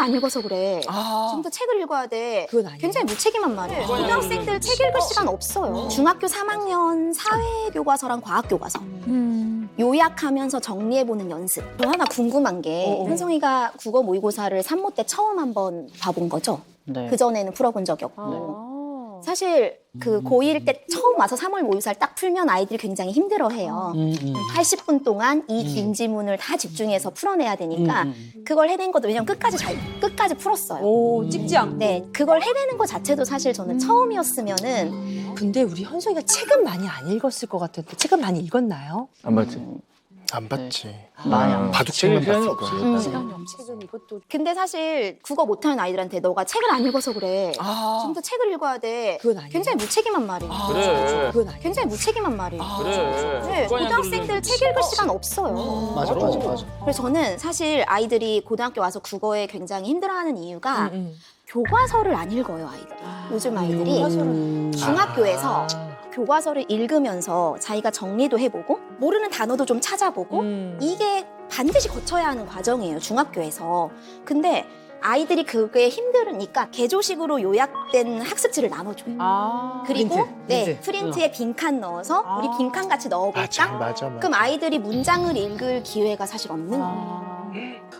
안 읽어서 그래. 아. 좀더 책을 읽어야 돼. 그건 아니에요. 굉장히 무책임한 말이에요. 고등학생들 책 읽을 시간 없어요. 중학교 3학년 사회교과서랑 과학교과서. 요약하면서 정리해보는 연습. 또 하나 궁금한 게 어, 어. 현성이가 국어 모의고사를 3모 때 처음 한번 봐본 거죠? 네. 그전에는 풀어본 적이 없고. 아. 사실 그 고1 때 처음 와서 3월 모의고사를 딱 풀면 아이들이 굉장히 힘들어해요. 음, 음. 80분 동안 이 긴 지문을 다 집중해서 풀어내야 되니까 음, 음. 그걸 해낸 것도 왜냐면 끝까지 잘 끝까지 풀었어요. 오, 찍지 않고. 네, 그걸 해내는 것 자체도 사실 저는 처음이었으면은 근데 우리 현성이가 책은 많이 안 읽었을 것 같은데 책은 많이 읽었나요? 안 봤지? 안 봤지. 많이 안 바둑 책만 시간이 봤을 없지. 거야. 음. 시간이 없 책은 이것도 근데 사실 국어 못하는 아이들한테 너가 책을 안 읽어서 그래. 아. 좀 더 책을 읽어야 돼. 그건 아니에요. 굉장히 무책임한 말이에요. 아, 그래. 그건 아니에요. 굉장히 무책임한 말이에요. 아, 그래. 네, 고등학생들 책 읽을 시간 없어요. 맞아, 맞아, 맞아. 그래서 저는 사실 아이들이 고등학교 와서 국어에 굉장히 힘들어하는 이유가 음, 음. 교과서를 안 읽어요 아이들이. 요즘 아이들이. 중학교에서 교과서를 읽으면서 자기가 정리도 해보고 모르는 단어도 좀 찾아보고 음. 이게 반드시 거쳐야 하는 과정이에요 중학교에서. 근데 아이들이 그게 힘들으니까 개조식으로 요약된 학습지를 나눠줘요. 아. 그리고 프린트, 네 프린트. 프린트에 빈칸 넣어서 아. 우리 빈칸 같이 넣어볼까? 맞아, 맞아, 맞아. 그럼 아이들이 문장을 읽을 기회가 사실 없는 거예요. 아.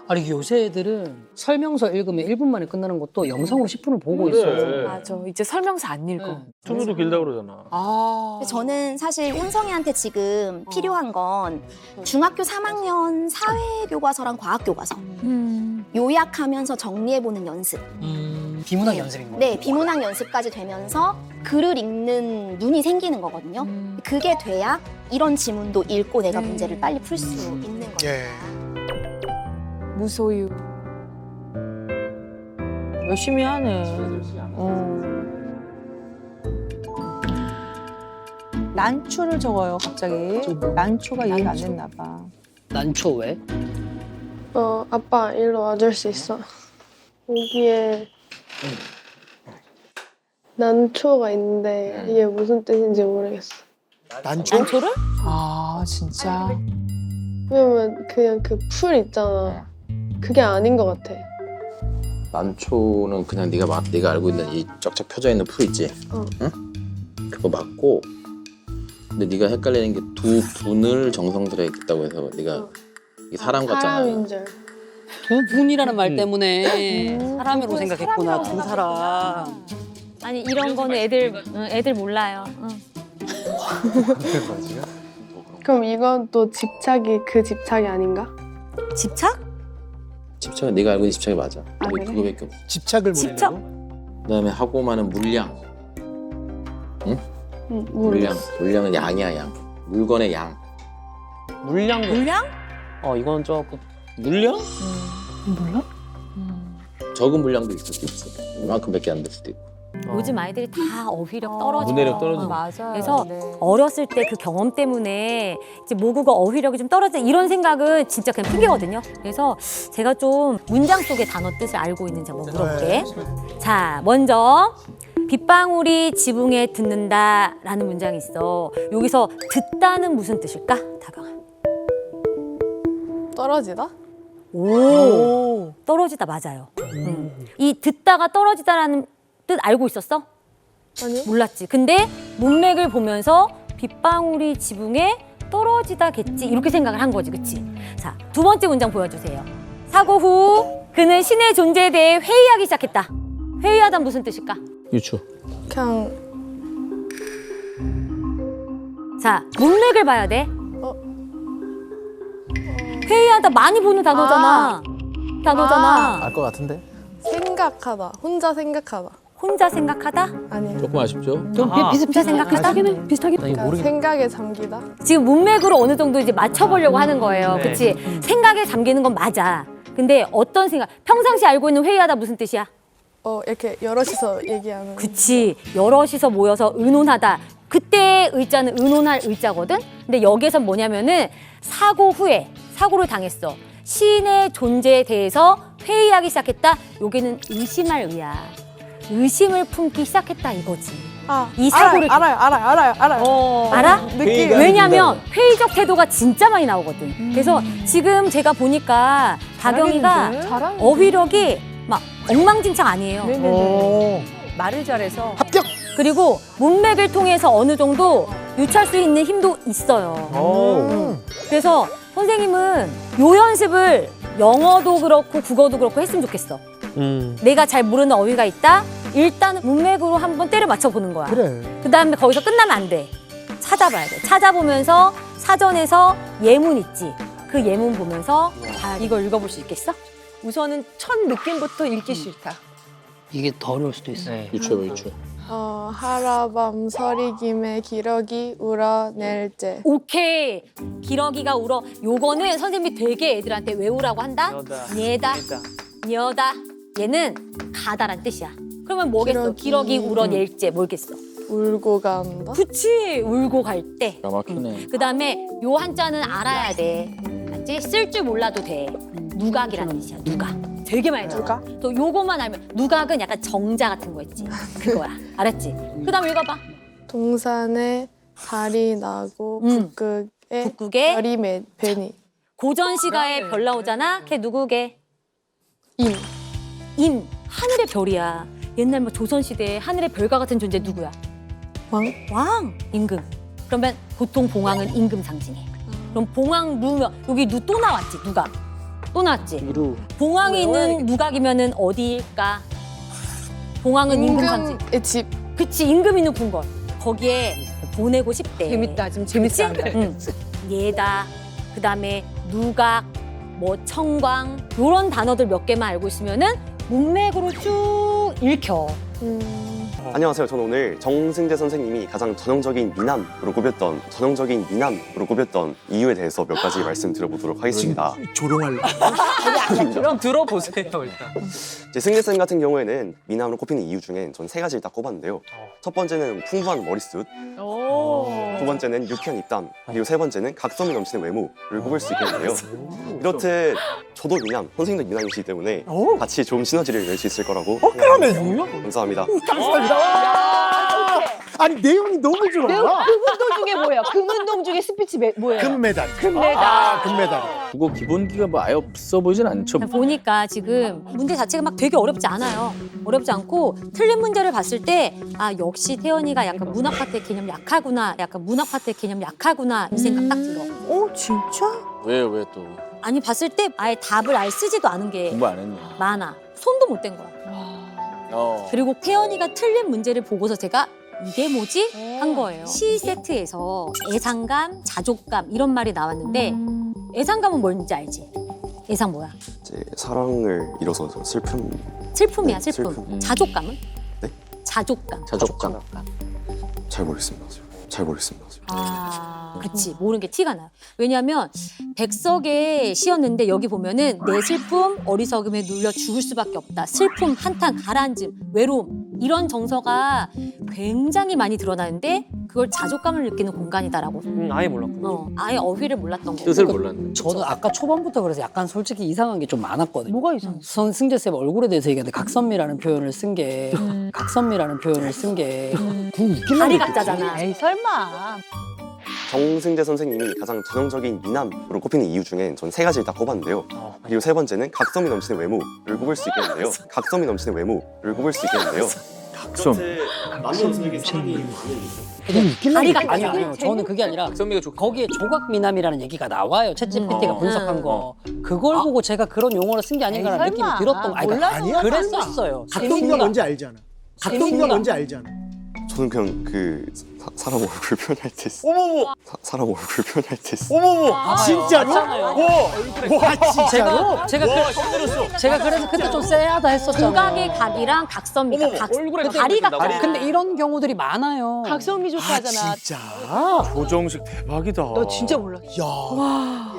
아니 요새 애들은 설명서 읽으면 1분 만에 끝나는 것도 영상으로 10분을 보고 그래. 있어요. 맞아. 이제 설명서 안 읽어. 네. 투구도 길다 그러잖아. 아. 저는 사실 현성이한테 지금 필요한 건 중학교 3학년 사회교과서랑 과학교과서 요약하면서 정리해보는 연습. 비문학 연습인 거. 네, 비문학 연습까지 되면서 글을 읽는 눈이 생기는 거거든요. 음. 그게 돼야 이런 지문도 읽고 내가 문제를 빨리 풀 수 있는 거예요. 예. 무소유. 열심히 하네. 어. 난초를 적어요, 갑자기. 난초가 이해가 안 됐나 봐. 난초 왜? 어, 아빠 일로 와줄 수 있어. 여기에 난초가 있는데 이게 무슨 뜻인지 모르겠어. 난초? 난초를? 아, 진짜. 왜냐면 그냥 그 풀 있잖아. 그게 아닌 것 같아. 난초는 그냥 네가 막 네가 알고 있는 이 쫙쫙 펴져 있는 풀 있지, 어. 응? 그거 맞고. 근데 네가 헷갈리는 게 두 분을 정성 들여있다고 해서 네가 어. 이게 사람 같잖아. 사람인 줄. 두 분이라는 말 음. 때문에 사람으로 생각했구나 두 사람. 아니 이런 거는 애들 응, 애들 몰라요. 응. 그럼 이건 또 집착이 그 집착이 아닌가? 집착? 집착은 네가 알고 있는 집착이 맞아. 아, 그래? 그거밖에 없어. 집착을 집착? 보내려고? 그다음에 하고 많은 물량. 응, 물량. 모르겠어. 물량은 양이야 양. 물건의 양. 물량? 물량? 어 이건 조금. 물량? 몰라? 적은 물량도 있을 수도 있어. 이만큼밖에 안 될 수도 있고. 요즘 아이들이 다 어휘력 떨어져. 문해력 떨어지고. 맞아요. 그래서 네. 어렸을 때 그 경험 때문에 이제 모국어 어휘력이 좀 떨어져 이런 생각은 진짜 그냥 핑계거든요. 그래서 제가 좀 문장 속의 단어 뜻을 알고 있는지 한번 물어볼게. 자, 먼저 빗방울이 지붕에 듣는다라는 문장이 있어. 여기서 듣다는 무슨 뜻일까? 다경아. 떨어지다? 오, 떨어지다 맞아요. 음. 이 듣다가 떨어지다라는 뜻 알고 있었어? 아니요. 몰랐지. 근데 문맥을 보면서 빗방울이 지붕에 떨어지다겠지 이렇게 생각을 한 거지, 그치? 자, 두 번째 문장 보여주세요. 사고 후 그는 신의 존재에 대해 회의하기 시작했다. 회의하다 무슨 뜻일까? 유추. 그냥 자, 문맥을 봐야 돼. 어. 회의하다 많이 보는 단어잖아. 단어잖아. 알 것 같은데? 생각하다. 혼자 생각하다. 혼자 생각하다? 아니에요. 조금 아쉽죠? 좀 아, 비슷 혼자 생각하다? 비슷하긴 그러니까 생각에 잠기다. 지금 문맥으로 어느 정도 이제 맞춰보려고 하는 거예요. 네. 그치? 생각에 잠기는 건 맞아. 근데 어떤 생각? 평상시 알고 있는 회의하다 무슨 뜻이야? 어, 이렇게 여럿이서 얘기하는. 그치. 여럿이서 모여서 의논하다. 그때 의자는 의논할 의자거든? 근데 여기에서 뭐냐면은 사고 후에 사고를 당했어. 시인의 존재에 대해서 회의하기 시작했다. 여기는 의심할 의야. 의심을 품기 시작했다 이거지. 아, 이 사고를 알아요, 알아요, 알아요, 알아요. 어, 알아? 느낌. 왜냐면 회의적 태도가 진짜 많이 나오거든. 그래서 지금 제가 보니까 다경이가 잘하는데? 어휘력이 막 엉망진창 아니에요. 오. 말을 잘해서 합격. 그리고 문맥을 통해서 어느 정도 유추할 수 있는 힘도 있어요. 음. 그래서 선생님은 요 연습을 영어도 그렇고 국어도 그렇고 했으면 좋겠어. 음. 내가 잘 모르는 어휘가 있다? 일단은 문맥으로 한번 때려 맞춰보는 거야. 그래. 그 다음에 거기서 끝나면 안 돼. 찾아봐야 돼. 찾아보면서 사전에서 예문 있지. 그 예문 보면서 아, 이거 읽어볼 수 있겠어? 우선은 첫 느낌부터 읽기 싫다. 이게 더 어려울 수도 있어. 요 유추해봐 유추. 어, 하라밤 서리 김에 기러기 울어낼 제. 오케이. 기러기가 울어. 요거는 선생님이 되게 애들한테 외우라고 한다? 얘다, 여다. 얘는 가다란 뜻이야. 그러면 뭐겠어? 기러기, 기러기. 울어낼제 뭐겠어? 울고 간다. 그치. 울고 갈 때. 기가 막히네. 그 다음에 요 한자는 알아야 돼. 알지? 쓸 줄 몰라도 돼. 누각이라는 뜻이야. 누각. 되게 많이 들어. 또 요거만 알면 누각은 약간 정자 같은 거 있지. 그거야. 알았지? 그 다음에 읽어봐. 동산에 달이 나고 음. 북극에 북극에 별이 매, 배니. 고전 시가에 별 나오잖아. 걔 누구게? 임. 임. 하늘의 별이야. 옛날 뭐 조선 시대에 하늘의 별과 같은 존재 누구야? 왕. 왕. 임금. 그러면 보통 봉황은 임금 상징해. 그럼 봉황 루면 여기 누또 나왔지. 누각. 또 나왔지. 이루. 봉황이 있는 누각이면은 어디일까? 봉황은 임금 상징. 임금의 집. 그치 임금 있는 궁궐. 거기에 보내고 싶대. 재밌다. 지금 재밌어. 한다. 응. 예다. 그다음에 누각, 뭐 청광 요런 단어들 몇 개만 알고 있으면은 문맥으로 쭉 읽혀. 음. 안녕하세요. 저는 오늘 정승재 선생님이 가장 전형적인 미남으로 꼽혔던 전형적인 미남으로 꼽혔던 이유에 대해서 몇 가지 말씀드려보도록 하겠습니다. 조롱할래. 그럼 들어보세요 일단. 제 승재 쌤 같은 경우에는 미남으로 꼽히는 이유 중엔 전 세 가지를 딱 꼽았는데요. 첫 번째는 풍부한 머리숱, 두 번째는 유쾌한 입담, 그리고 세 번째는 각성이 넘치는 외모를 꼽을 수 있겠는데요. 이렇듯 저도 미남, 선생님도 미남이시기 때문에 오. 같이 좋은 시너지를 낼 수 있을 거라고 어, 그러네, 형요? 감사합니다. 감사합니다. 아니, 내용이 너무 좋아. 금운동 중에 뭐예요? 금운동 중에 스피치 매- 뭐예요? 금메달. 금메달. 아, 금메달. 그거 기본기가 뭐 아예 없어 보이진 않죠. 보니까 지금 문제 자체가 막 되게 어렵지 않아요. 어렵지 않고 틀린 문제를 봤을 때 아 역시 태연이가 약간 문학 파트의 개념 약하구나. 약간 문학 파트의 개념 약하구나 이 생각 딱 들어. 어 진짜? 왜 왜 또 아니 봤을 때 아예 답을 알 쓰지도 않은 게 공부 안 했네. 많아. 손도 못 댄 거야. 어. 그리고 태연이가 틀린 문제를 보고서 제가 이게 뭐지? 한 거예요. 시 세트에서 애상감, 자족감 이런 말이 나왔는데 애상감은 뭔지 알지? 애상 뭐야? 이제 사랑을 잃어서 저 슬픔 슬픔이야, 네, 슬픔. 슬픔. 음. 자족감은? 네? 자족감. 자족감. 잘 모르겠습니다. 잘 모르겠습니다. 아, 그치. 모르는 게 티가 나요. 왜냐하면 백석의 시였는데 여기 보면은 내 슬픔 어리석음에 눌려 죽을 수밖에 없다. 슬픔, 한탄, 가라앉음, 외로움 이런 정서가 굉장히 많이 드러나는데 그걸 자족감을 느끼는 공간이다라고. 음, 아예 몰랐고. 어, 아예 어휘를 몰랐던 거고. 뜻을 몰랐네. 저도 아까 초반부터 그래서 약간 솔직히 이상한 게 좀 많았거든요. 뭐가 이상해? 선 승재 쌤 얼굴에 대해서 얘기하는데 각선미라는 표현을 쓴 게 각선미라는 표현을 쓴게 다리 각자잖아. 에이 설마. 정승재 선생님이 가장 전형적인 미남으로 꼽히는 이유 중엔 전세 가지를 딱 꼽았는데요. 그리고 세 번째는 각성이 넘치는 외모를 꼽을 수 있겠는데요. 각성이 넘치는 외모를 꼽을 수 있겠는데요. 각성. 그냥 웃긴 다리 날 각자. 아니요, 아니요. 저는 그게 아니라 성미가 좋. 거기에 조각 미남이라는 얘기가 나와요. 챗GPT가 음. 분석한 거. 그걸 보고 제가 그런 용어를 쓴 게 아닌가라는 에이, 느낌이 설마. 들었던 거 몰라서 아니야? 그랬었어요. 각도기가 뭔지 알잖아. 재밌는 뭔지 알잖아. 저는 그냥 그 사, 사람 얼굴 표현할 때 쓰- 어머머, 사, 사람 얼굴 표현할 때 쓰- 어머머, 봐봐요. 진짜로? 맞잖아요. 와, 와, 진짜로? 제가 제가 그, 제가 그래서 그때 좀 쎄하다 했었잖아요. 두각의 각이랑 각선미가 각. 얼굴에 근데 다리. 근데 이런 경우들이 많아요. 각성미 좋다 아, 하잖아. 진짜? 조정식 대박이다. 너 진짜 몰랐어. 야,